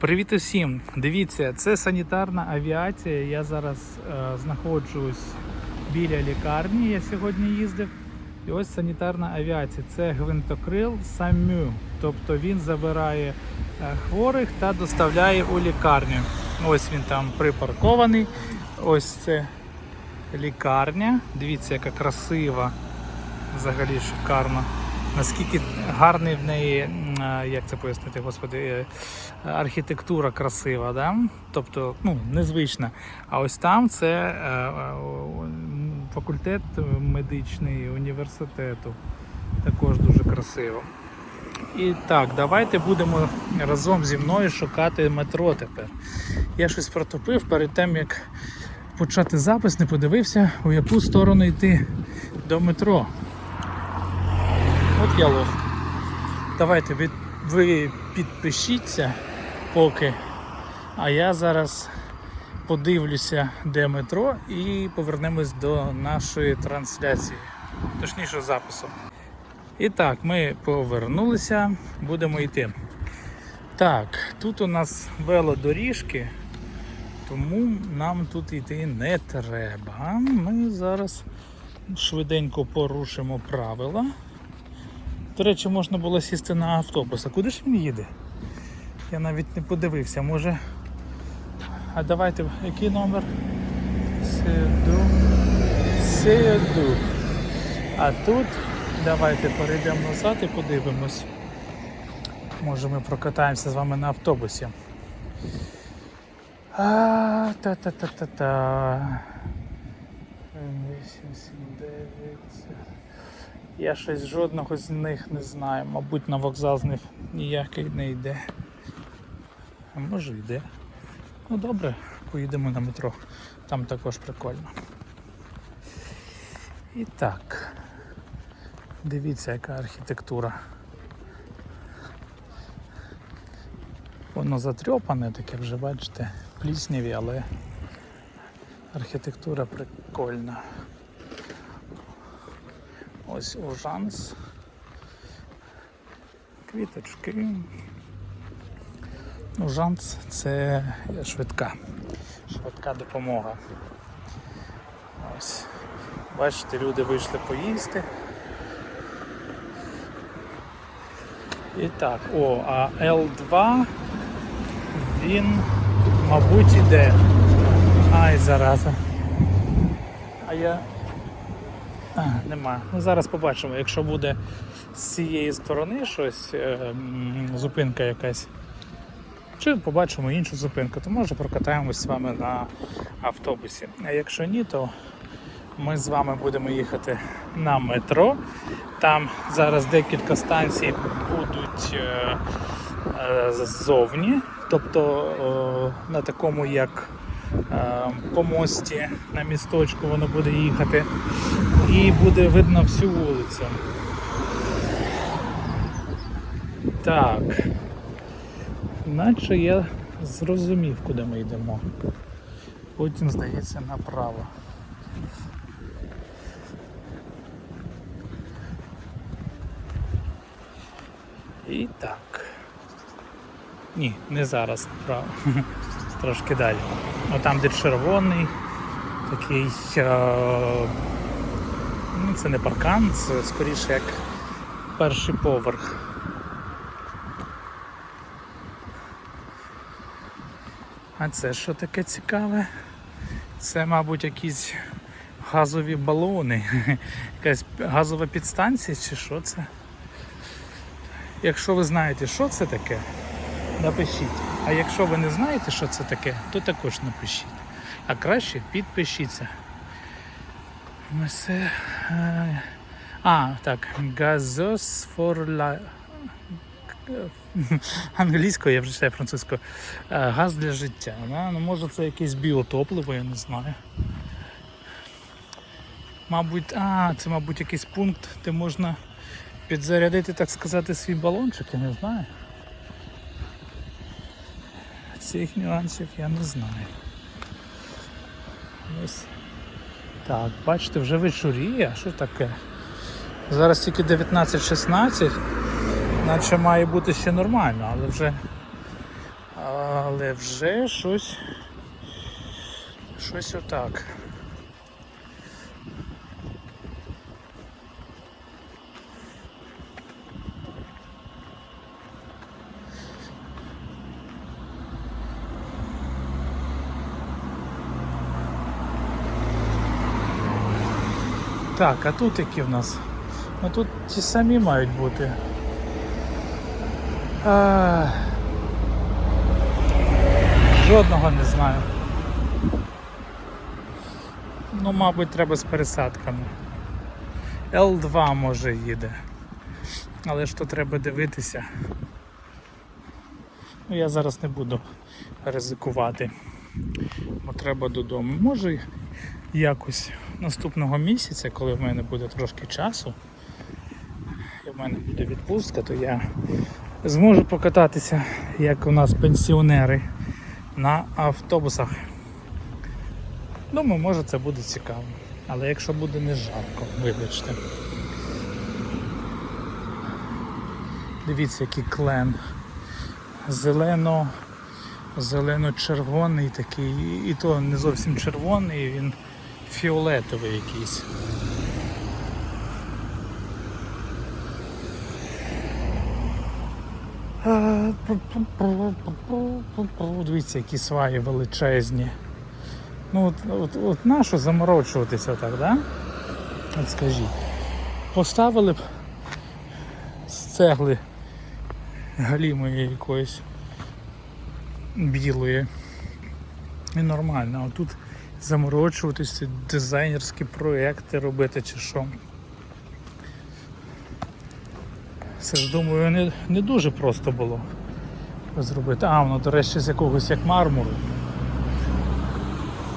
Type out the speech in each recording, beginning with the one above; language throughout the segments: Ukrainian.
Привіт усім! Дивіться, це санітарна авіація. Я зараз е, знаходжусь біля лікарні. Я сьогодні їздив. І ось санітарна авіація. Це гвинтокрил САМЮ. Тобто він забирає е, хворих та доставляє у лікарню. Ось він там припаркований. Ось це лікарня. Дивіться, яка красива. Взагалі шикарно. Наскільки гарний в неї, як це пояснити, господи, е, архітектура красива, да? тобто ну, незвична. А ось там це е, е, факультет медичний університету. Також дуже красиво. І так, давайте будемо разом зі мною шукати метро тепер. Я щось протопив перед тим, як почати запис, не подивився, у яку сторону йти до метро. От я лох. Давайте ви, ви підпишіться поки. А я зараз подивлюся, де метро, і повернемось до нашої трансляції, точніше запису. І так, ми повернулися, будемо йти. Так, тут у нас велодоріжки, тому нам тут йти не треба. Ми зараз швиденько порушимо правила. До речі, можна було сісти на автобус. А куди ж він їде? Я навіть не подивився, може. А давайте, який номер? Сиду. Сиду. А тут давайте перейдемо назад і подивимось. Може ми прокатаємося з вами на автобусі. А, та-та-та-та-та. 8, 7, 9. Я щось жодного з них не знаю. Мабуть, на вокзал з них ніякий не йде. А може йде. Ну добре, поїдемо на метро. Там також прикольно. І так. Дивіться, яка архітектура. Воно затрьопане таке вже, бачите, плісняві, але архітектура прикольна. Ось ужанс. Квіточки. Ужанс це швидка. Швидка допомога. Ось. Бачите, люди вийшли поїсти. І так, о, а L2 він, мабуть, іде. Ай, зараза. А я нема. Ну, зараз побачимо, якщо буде з цієї сторони щось, е, зупинка якась. Чи побачимо іншу зупинку, то може прокатаємось з вами на автобусі. А якщо ні, то ми з вами будемо їхати на метро. Там зараз декілька станцій будуть е, е, ззовні, тобто на такому як по мості на місточку воно буде їхати і буде видно всю вулицю. Так. Наче я зрозумів, куди ми йдемо. Потім, здається, направо. І так. Ні, не зараз направо. Трошки далі. О, там, де червоний, такий. Е... Ну, це не паркан, це скоріше як перший поверх. А це що таке цікаве? Це, мабуть, якісь газові балони, якась газова підстанція чи що це? Якщо ви знаєте, що це таке, напишіть. А якщо ви не знаєте, що це таке, то також напишіть. А краще підпишіться. Це... е, А, так, газосфорла. Англійською, я вже читаю французькою. Е, Газ для життя. Да? Ну, може це якесь біотопливо, я не знаю. Мабуть, а, це, мабуть, якийсь пункт, де можна підзарядити, так сказати, свій балончик, я не знаю. Цих нюансів я не знаю. Ось. Так, бачите, вже вечоріє, що таке? Зараз тільки 19.16, наче має бути ще нормально, але вже Але вже щось. Щось отак. Так, а тут які в нас? Ну тут ті самі мають бути. А... Жодного не знаю. Ну, мабуть, треба з пересадками. Л2 може їде. Але ж то треба дивитися. Ну, я зараз не буду ризикувати. Бо треба додому. Може якось наступного місяця, коли в мене буде трошки часу, і в мене буде відпустка, то я зможу покататися, як у нас пенсіонери, на автобусах. Думаю, може це буде цікаво. Але якщо буде не жарко, вибачте. Дивіться, який клен. Зелено, зелено-червоний такий, і то не зовсім червоний, він фіолетовий якийсь. Дивіться, які сваї величезні. Ну от, от, от нащо заморочуватися так, да? От скажіть. Поставили б з цегли галімої якоїсь білої. І нормально. А тут заморочуватися, дизайнерські проекти робити чи що. Це ж думаю не, не дуже просто було зробити. А, воно, до речі, з якогось як мармуру.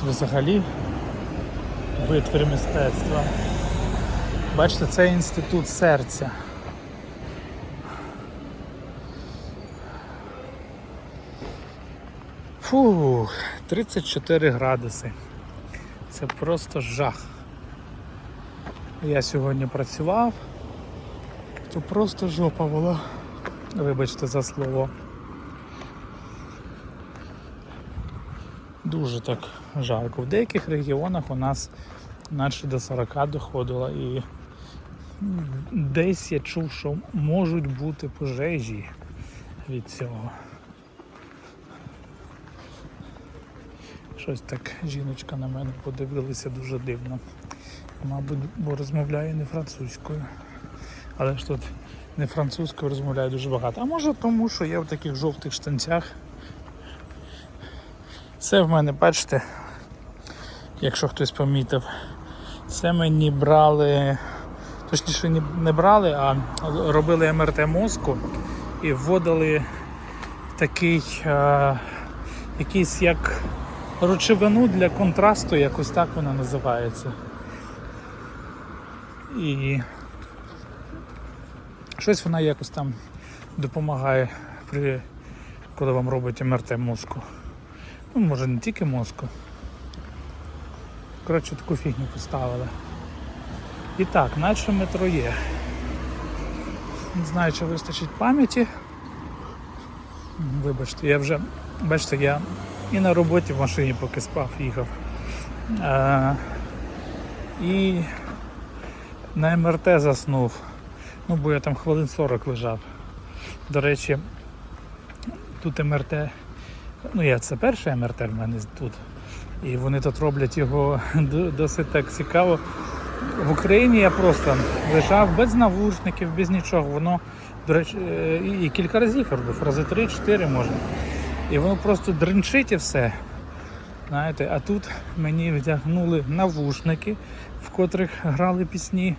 Тут взагалі витвір мистецтва. Бачите, це інститут серця. Фу, 34 градуси. Це просто жах. Я сьогодні працював, то просто жопа була. Вибачте за слово. Дуже так жарко. В деяких регіонах у нас наче до 40 доходило і десь я чув, що можуть бути пожежі від цього. Щось так жіночка на мене подивилася дуже дивно. Мабуть, бо розмовляє не французькою. Але ж тут не французькою розмовляє дуже багато. А може тому, що я в таких жовтих штанцях. Це в мене, бачите, якщо хтось помітив, це мені брали, точніше не- брали, а робили МРТ мозку і вводили такий е, якийсь як речовину для контрасту, якось так вона називається. І щось вона якось там допомагає, при, коли вам робить МРТ мозку. Ну, може не тільки мозку. Коротше, таку фігню поставили. І так, наче метро є. Не знаю, чи вистачить пам'яті. Вибачте, я вже, бачите, я і на роботі в машині поки спав, їхав. А, і на МРТ заснув. Ну, бо я там хвилин 40 лежав. До речі, тут МРТ, ну я це перше МРТ в мене тут. І вони тут роблять його досить так цікаво. В Україні я просто лежав без навушників, без нічого. Воно, до речі, е, і кілька разів робив, рази 3-4 можна. І воно просто дринчить і все. Знаєте, а тут мені вдягнули навушники, в котрих грали пісні.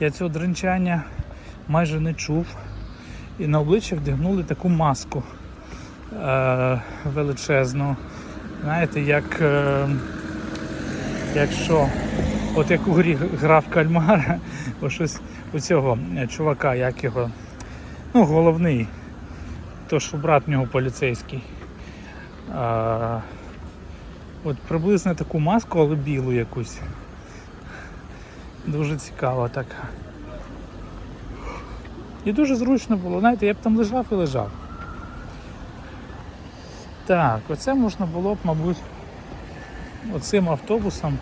Я цього дринчання майже не чув. І на обличчя вдягнули таку маску е- величезну. Знаєте, як е- якщо от як у грі грав кальмара, о щось у цього чувака, як його, ну, головний, то що брат в нього поліцейський. А, от приблизно таку маску, але білу якусь. Дуже цікаво так. І дуже зручно було. Знаєте, я б там лежав і лежав. Так, оце можна було б, мабуть, оцим автобусом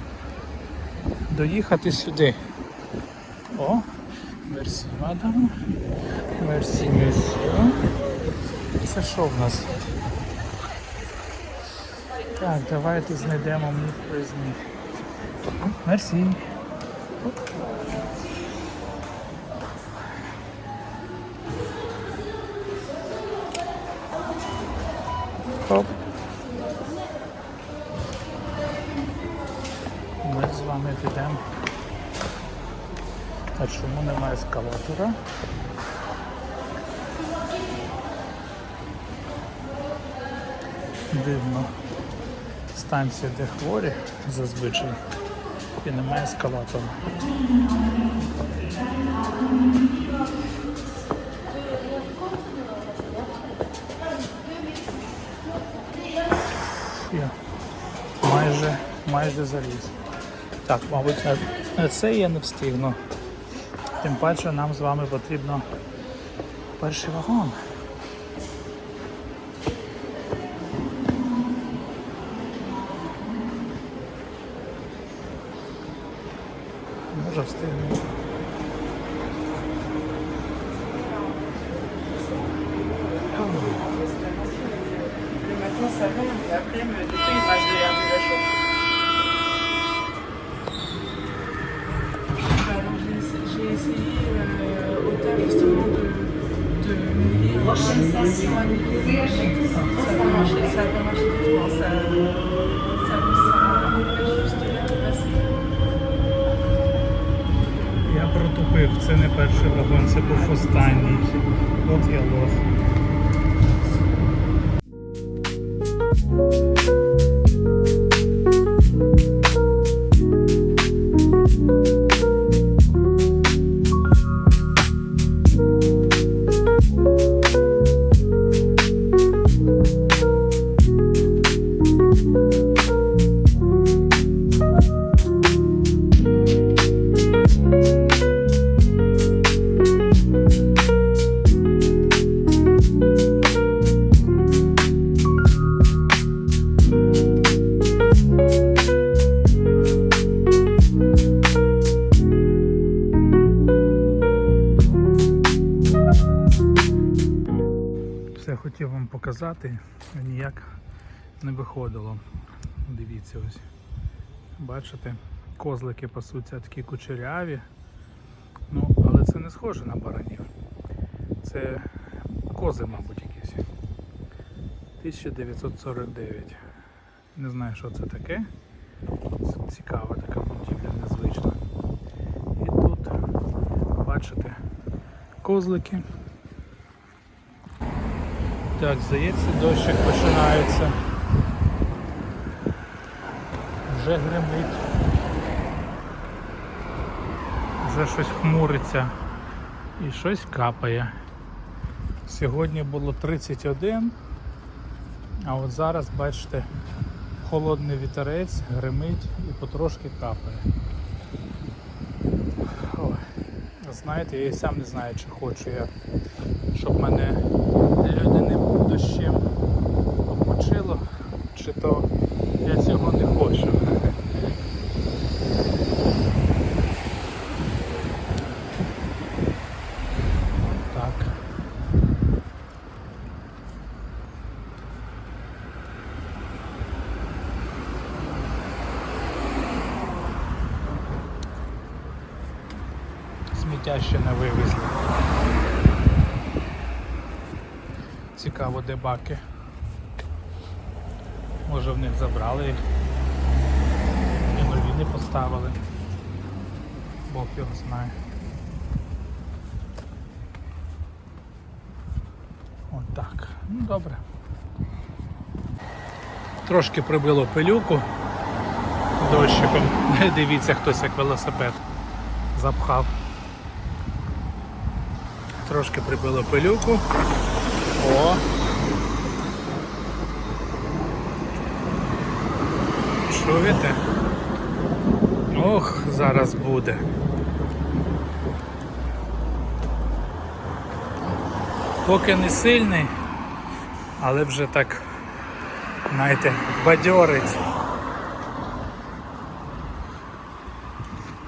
доїхати сюди. О, мерсі, мадам. Мерсі, месье. Це що в нас? Так, давайте знайдемо мені призмі. Мерсі. Хоп. Ми з вами підемо. А чому немає ескалатора? Станція, де хворі зазвичай. І немає ескалатора. Майже, майже заліз. Так, мабуть, на це я не встигну. Тим паче нам з вами потрібно перший вагон. Може встигну. Le matin, ça va, mais après, me- du coup, il me reste de l'air déjà chaud. Bah, alors, j'ai essa- j'ai essayé euh, au tas justement de, de mouiller. Prochaine station à Ça n'a pas marché, ça n'a pas marché du tout. hein. Ça, ça, перший вагон, це був останній. От я лох. Показати, ніяк не виходило. Дивіться ось. Бачите, козлики пасуться такі кучеряві. Ну, але це не схоже на баранів. Це кози, мабуть, якісь. 1949. Не знаю, що це таке. Цікава така будівля, незвична. І тут, бачите, козлики. Так, здається, дощик починається. Вже гримить. Вже щось хмуриться і щось капає. Сьогодні було 31, а от зараз, бачите, холодний вітерець, гримить і потрошки капає. Ой. Знаєте, я і сам не знаю, чи хочу я, щоб мене людяним дощем почило чи то я цього не хочу. Так. Сміття ще не вивезли. Цікаво, де баки. Може в них забрали їх. І нові не поставили. Бог його знає. От так. Ну добре. Трошки прибило пилюку дощиком. Дивіться, хтось як велосипед запхав. Трошки прибило пилюку. О! Чуєте? Ох, зараз буде. Поки не сильний, але вже так знаєте, бадьорить.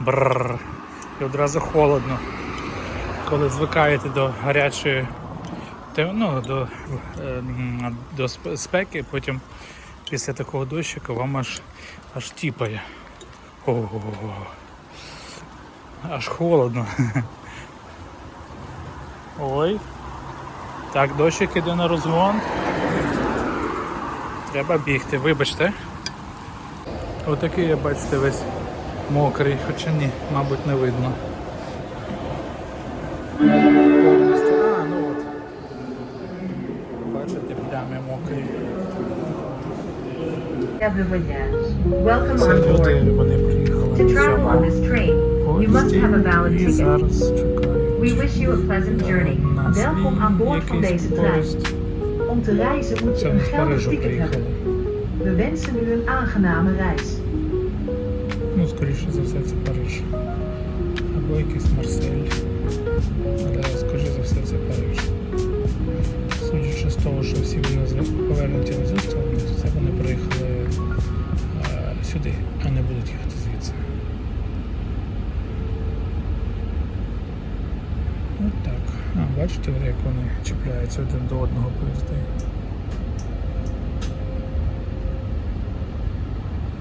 Бррр. І одразу холодно. Коли звикаєте до гарячої ну, до, е, до спеки, потім після такого дощика вам аж аж тіпає. Ого. Аж холодно. Ой. Так, дощик іде на розгон. Треба бігти, вибачте. Отакий я бачите весь мокрий, хоча ні, мабуть, не видно. Це on люди, board. вони приїхали To на travel on цьому this train, you must поїзді have a valid і ticket. зараз чекають. We wish you a pleasant journey. на свій Welkom aan boord van якийсь deze trein. поїзд. Om te reizen moet je Це een ми з geldig Парижу ticket приїхали. hebben. We wensen u een aangename reis. Ну, скоріше за все, це Париж. Або якийсь Марсель. Але скоріше за все це Париж. Судячи з того, що всі вони з- повернуті в цю сторону, то це вони приїхали е, сюди, а не будуть їхати звідси. От так. А, бачите, як вони чіпляються один до одного поїзди.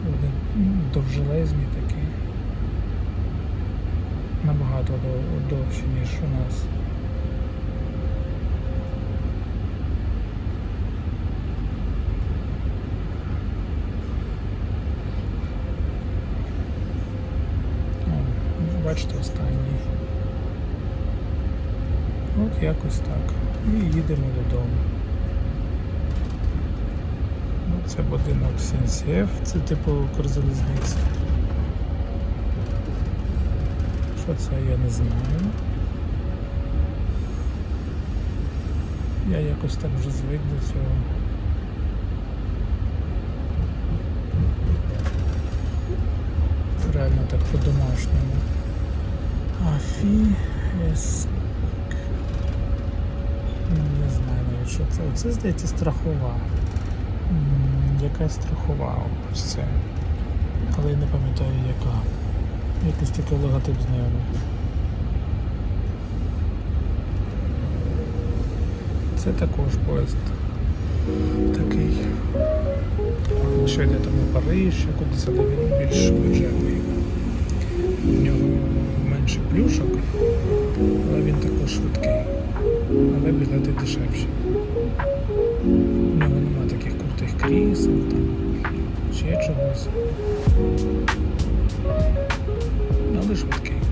Один довжелезні такі. Набагато дов- довші, ніж у нас. О, ну, бачите, останній. От якось так. І їдемо додому. Ну, це будинок Сенсієв, це типу Укрзалізниця. Що це, я не знаю. Я якось так вже звик до цього. Реально так по-домашньому. Афі ес. Не знаю навіть, що це. Оце, здається, страхова. Якась страхова ось це. Але я не пам'ятаю яка. Якийсь такий логотип знайомий. Це також поїзд. Такий. Що йде там у Париж, а кудись, але він більш бюджетний. У нього інший плюшок, але він також швидкий, але білети дешевші. У нього немає таких крутих крісел, там, ще чогось. Але швидкий.